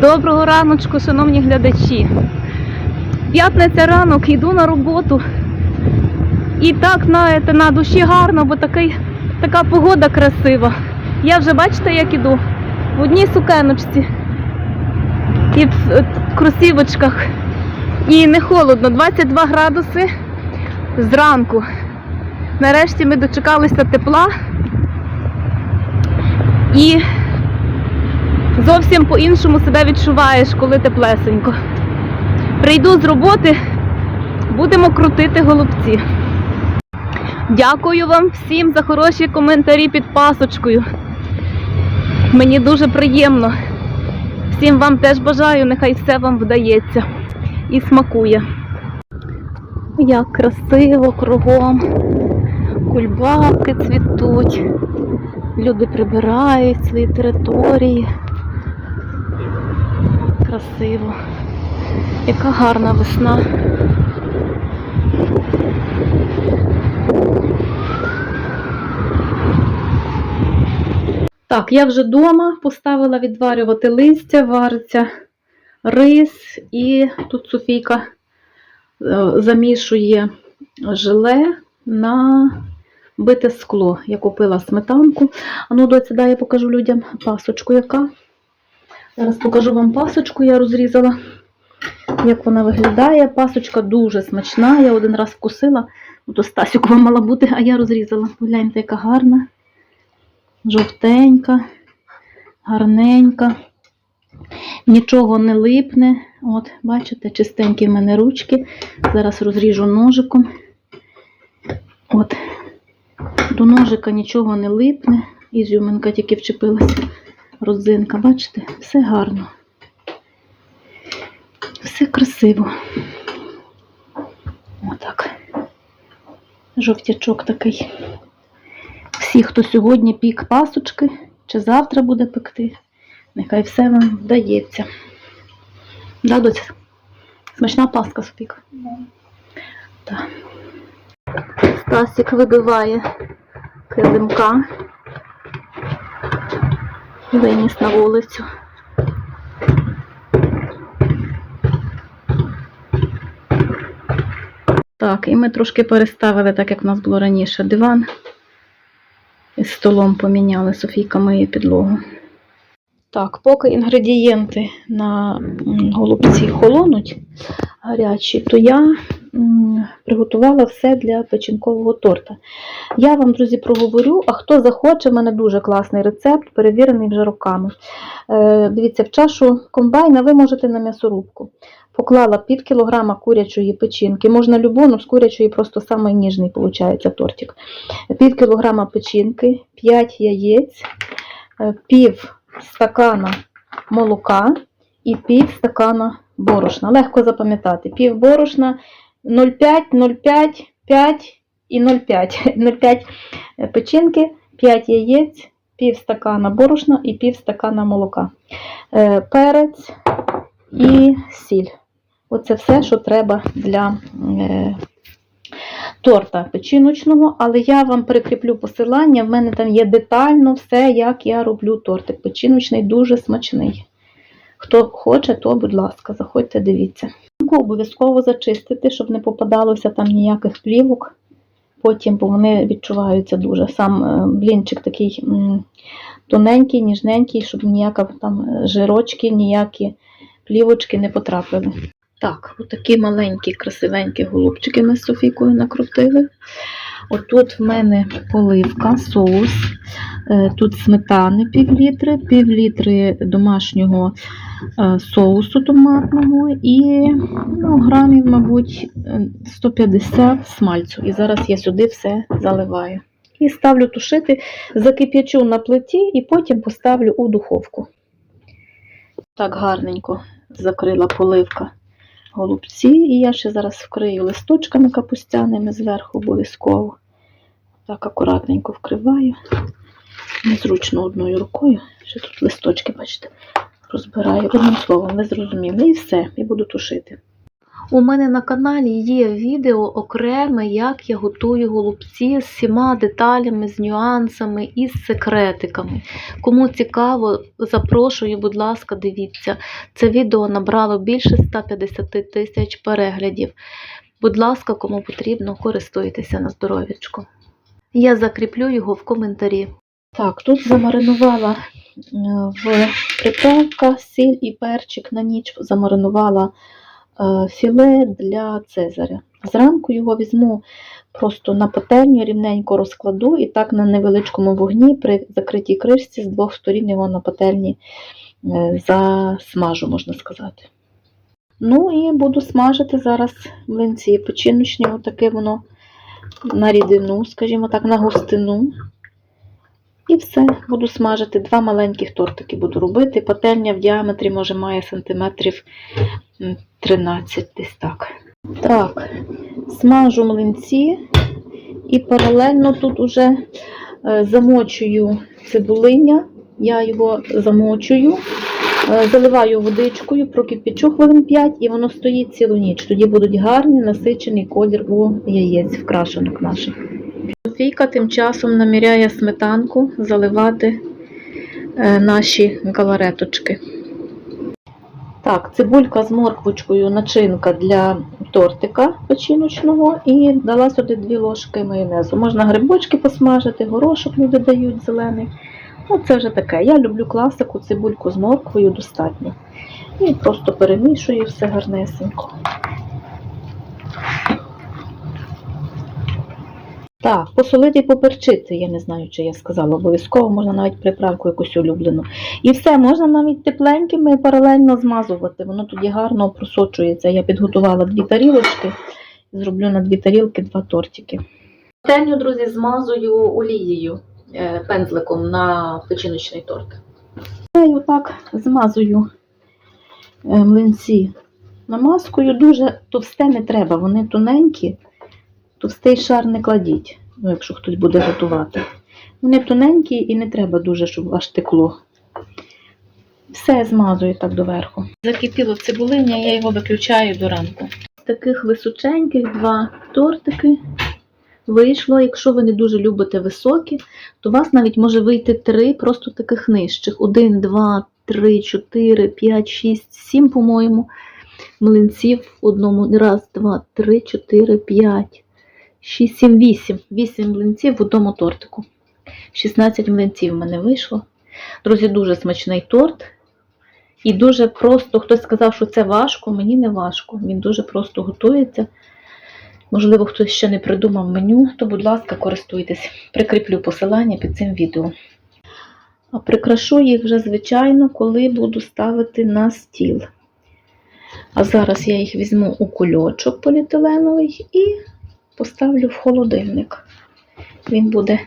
Доброго раночку, шановні глядачі. П'ятниця ранок, йду на роботу. І так, знаєте, на душі гарно, бо такий, така погода красива. Я вже бачите, як іду? В одній сукеночці і в е, кросівочках. І не холодно, 22 градуси зранку. Нарешті ми дочекалися тепла. І зовсім по-іншому себе відчуваєш, коли теплесенько. Прийду з роботи, будемо крутити голубці. Дякую вам всім за хороші коментарі під пасочкою. Мені дуже приємно. Всім вам теж бажаю, нехай все вам вдається і смакує. Як красиво кругом. Кульбабки цвітуть. Люди прибирають свої території. Красиво. Яка гарна весна. Так, я вже вдома поставила відварювати листя, вариться рис, і тут Софійка е, замішує желе на бите скло. Я купила сметанку. А ну, доця, дай я покажу людям пасочку яка. Зараз покажу вам пасочку, я розрізала, як вона виглядає. Пасочка дуже смачна. Я один раз вкусила, Ну, то Стасюкова мала бути, а я розрізала. Гляньте, яка гарна, жовтенька, гарненька. Нічого не липне. От, бачите, чистенькі в мене ручки. Зараз розріжу ножиком. От. До ножика нічого не липне. Ізюминка тільки вчепилася. Родзинка, бачите? Все гарно. Все красиво. Отак. Жовтячок такий. Всі, хто сьогодні пік пасочки, чи завтра буде пекти, нехай все вам вдається. Да, доця? Смачна паска Софіка? Так. Стасик вибиває килимка. Виніс на вулицю. Так, і ми трошки переставили, так як в нас було раніше, диван. І з столом поміняли, Софійка миє підлогу. Так, поки інгредієнти на голубці холонуть гарячі, то я приготувала все для печінкового торта. Я вам, друзі, проговорю, а хто захоче, в мене дуже класний рецепт, перевірений вже роками. Е, дивіться, в чашу комбайна ви можете на м'ясорубку. Поклала пів кілограма курячої печінки, можна любу, але з курячої просто самий ніжний виходить тортик. Пів кілограма печінки, 5 яєць, е, пів стакана молока і пів стакана борошна. Легко запам'ятати. Пів борошна 0,5, 0,5, 5 і 0,5. 0,5 печінки, 5 яєць, пів стакана борошна і пів стакана молока. Е, Перець і сіль. Оце все, що треба для е, торта печіночного, але я вам прикріплю посилання, в мене там є детально все, як я роблю тортик печіночний, дуже смачний. Хто хоче, то, будь ласка, заходьте, дивіться. Обов'язково зачистити, щоб не попадалося там ніяких плівок. Потім, бо вони відчуваються дуже. Сам е, блінчик такий тоненький, ніжненький, щоб ніяка там е, жирочки, ніякі плівочки не потрапили. Так, отакі маленькі, красивенькі голубчики ми з Софійкою накрутили. Отут в мене поливка, соус, е, тут сметани пів літри, пів літри домашнього соусу томатного і ну, грамів, мабуть, е, 150 смальцю. І зараз я сюди все заливаю. І ставлю тушити, закип'ячу на плиті і потім поставлю у духовку. Так гарненько закрила поливка голубці, і я ще зараз вкрию листочками капустяними зверху обов'язково. Так акуратненько вкриваю. Незручно одною рукою. Ще тут листочки, бачите, розбираю. Одним словом, ви зрозуміли. І все, і буду тушити. У мене на каналі є відео окреме, як я готую голубці з всіма деталями, з нюансами і з секретиками. Кому цікаво, запрошую, будь ласка, дивіться. Це відео набрало більше 150 тисяч переглядів. Будь ласка, кому потрібно, користуйтеся на здоров'ячку. Я закріплю його в коментарі. Так, тут замаринувала е, в приправка, сіль і перчик на ніч замаринувала е, філе для Цезаря. Зранку його візьму просто на пательню, рівненько розкладу і так на невеличкому вогні при закритій кришці з двох сторін його на пательні е, засмажу, можна сказати. Ну і буду смажити зараз млинці печіночні, отаке воно на рідину, скажімо так, на густину. І все, буду смажити. Два маленьких тортики буду робити. Пательня в діаметрі, може, має сантиметрів 13 десь так. Так, смажу млинці і паралельно тут уже е, замочую цибулиня. Я його замочую, е, заливаю водичкою, прокипячу хвилин 5 і воно стоїть цілу ніч. Тоді будуть гарний насичений колір у яєць вкрашенок наших. Софійка тим часом наміряє сметанку заливати е, наші галареточки. Так, цибулька з морквочкою, начинка для тортика печіночного і дала сюди 2 ложки майонезу. Можна грибочки посмажити, горошок люди дають зелений. Ну, це вже таке. Я люблю класику, цибульку з морквою достатньо. І просто перемішую все гарнесенько. Так, посолити і поперчити, я не знаю, чи я сказала, обов'язково можна навіть приправку якусь улюблену. І все, можна навіть тепленькими паралельно змазувати, воно тоді гарно просочується. Я підготувала дві тарілочки, зроблю на дві тарілки два тортики. Пательню, друзі, змазую олією, е, пензликом на печіночний торт. Я і отак змазую е, млинці намазкою. Дуже товсте не треба, вони тоненькі. Товстий шар не кладіть, ну, якщо хтось буде готувати. Вони тоненькі і не треба дуже, щоб аж текло. Все змазую так доверху. Закипіло цибулиня, я його виключаю до ранку. Таких височеньких два тортики вийшло. Якщо ви не дуже любите високі, то у вас навіть може вийти три просто таких нижчих. Один, два, три, чотири, п'ять, шість, сім, по-моєму, млинців в одному. Раз, два, три, чотири, п'ять. 6, 7, 8. 8 млинців в одному тортику. 16 млинців в мене вийшло. Друзі, дуже смачний торт. І дуже просто, хтось сказав, що це важко, мені не важко. Він дуже просто готується. Можливо, хтось ще не придумав меню, то, будь ласка, користуйтесь. Прикріплю посилання під цим відео. А прикрашу їх вже, звичайно, коли буду ставити на стіл. А зараз я їх візьму у кульочок поліетиленовий і поставлю в холодильник. Він буде,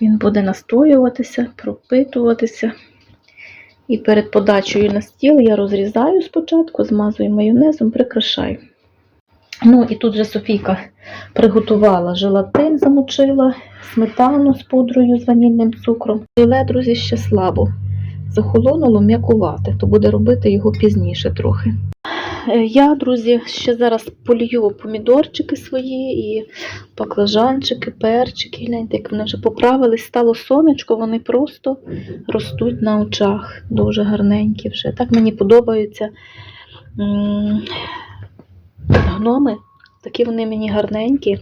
він буде настоюватися, пропитуватися. І перед подачею на стіл я розрізаю спочатку, змазую майонезом, прикрашаю. Ну і тут же Софійка приготувала желатин, замочила, сметану з пудрою з ванільним цукром. Але, друзі, ще слабо. Захолонуло м'якувати, то буде робити його пізніше трохи. Е, Я, друзі, ще зараз полію помідорчики свої і баклажанчики, перчики. Гляньте, як вони вже поправились, стало сонечко, вони просто ростуть на очах. Дуже гарненькі вже. Так мені подобаються гноми. Такі вони мені гарненькі,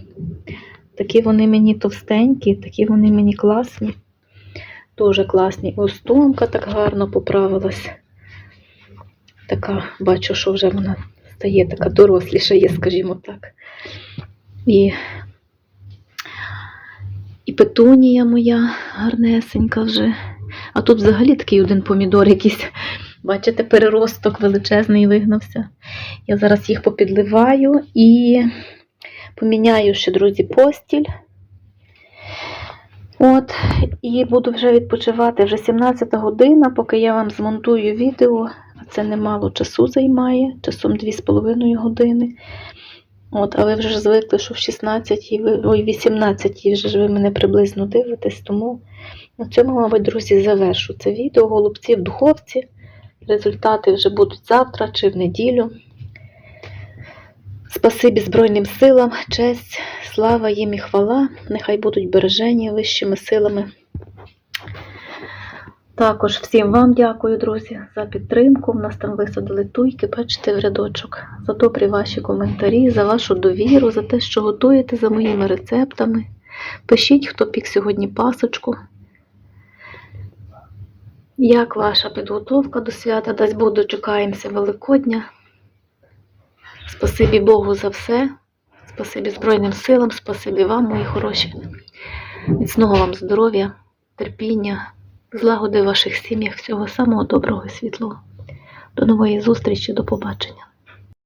такі вони мені товстенькі, такі вони мені класні. Дуже класні. Ось томка так гарно поправилась така, бачу, що вже вона стає така доросліша є, скажімо так. І, і петунія моя гарнесенька вже. А тут взагалі такий один помідор якийсь, бачите, переросток величезний вигнався. Я зараз їх попідливаю і поміняю ще, друзі, постіль. От, і буду вже відпочивати вже 17 година, поки я вам змонтую відео. Це немало часу займає, часом 2,5 години. От, але вже ж звикли, що в 16 ви, ой, 18 вже ж ви мене приблизно дивитесь, тому на цьому, мабуть, друзі, завершу це відео. Голубці в духовці. Результати вже будуть завтра чи в неділю. Спасибі Збройним силам, честь, слава їм і хвала, нехай будуть бережені вищими силами. Також всім вам дякую, друзі, за підтримку. В нас там висадили туйки, бачите, в рядочок, за добрі ваші коментарі, за вашу довіру, за те, що готуєте за моїми рецептами. Пишіть, хто пік сьогодні пасочку. Як ваша підготовка до свята? Дасть Бог дочекаємося Великодня. Спасибі Богу за все. Спасибі Збройним силам, спасибі вам, мої хороші. Міцного вам здоров'я, терпіння, злагоди в ваших сім'ях, всього самого доброго і світлого. До нової зустрічі, до побачення.